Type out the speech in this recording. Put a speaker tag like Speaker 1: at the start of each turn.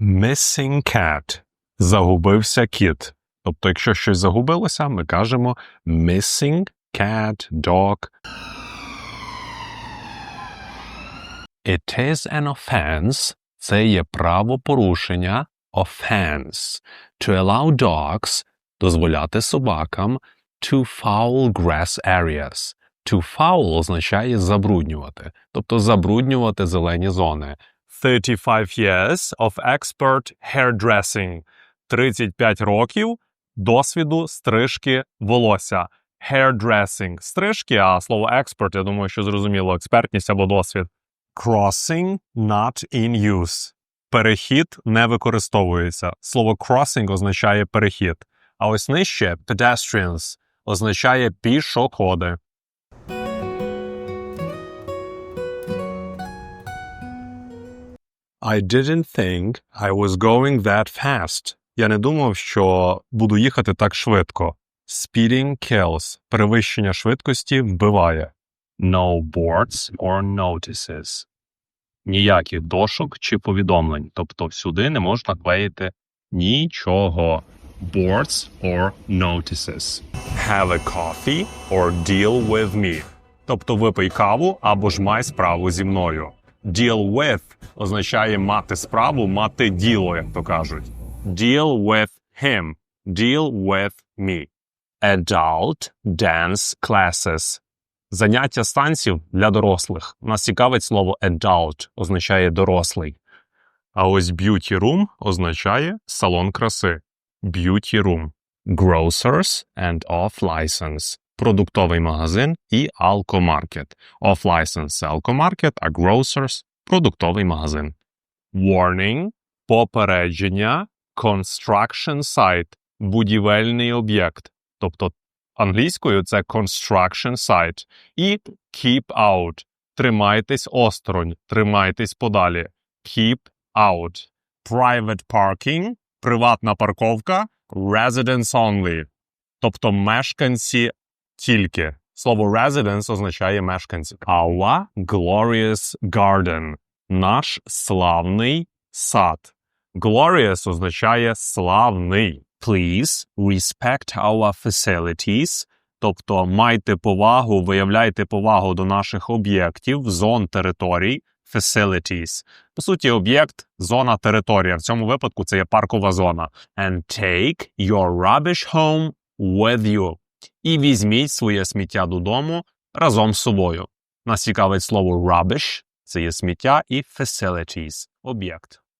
Speaker 1: missing cat. Загубився кіт. Тобто, якщо щось загубилося, ми кажемо missing cat, dog. It is an offense. Це є правопорушення offense. To allow dogs дозволяти собакам to foul grass areas. To foul означає забруднювати, тобто забруднювати зелені зони. 35 years of expert hairdressing. 35 років досвіду стрижки волосся. Hairdressing – стрижки, а слово expert, я думаю, що зрозуміло, експертність або досвід. Crossing not in use. Перехід не використовується. Слово crossing означає перехід. А ось нижче pedestrians означає пішоходи. I didn't think I was going that fast. Я не думав, що буду їхати так швидко. Speeding kills. Перевищення швидкості вбиває. No boards or notices. Ніяких дошок чи повідомлень. Тобто сюди не можна клеїти нічого. Boards or notices. Have a coffee or deal with me. Тобто випий каву або ж май справу зі мною. Deal with означає мати справу, мати діло, як то кажуть. Deal with him. Deal with me. Adult dance classes. Заняття з танців для дорослих. Нас цікавить слово adult, означає дорослий. А ось beauty room означає салон краси. Beauty room. Grocers and off-license. Продуктовий магазин і алкомаркет. Off-license – алкомаркет, а grocers – продуктовий магазин. Warning – попередження, construction site – будівельний об'єкт. Тобто англійською це construction site. І keep out – тримайтесь осторонь, тримайтесь подалі. Keep out. Private parking – приватна парковка, residence only. Тобто мешканці тільки. Слово residence означає мешканці. Our glorious garden – наш славний сад. Glorious означає славний. Please respect our facilities, тобто майте повагу, виявляйте повагу до наших об'єктів, зон територій, facilities. По суті, об'єкт, зона, територія. В цьому випадку це є паркова зона. And take your rubbish home with you. І візьміть своє сміття додому разом з собою. Нас цікавить слово rubbish – це є сміття, і facilities – об'єкт.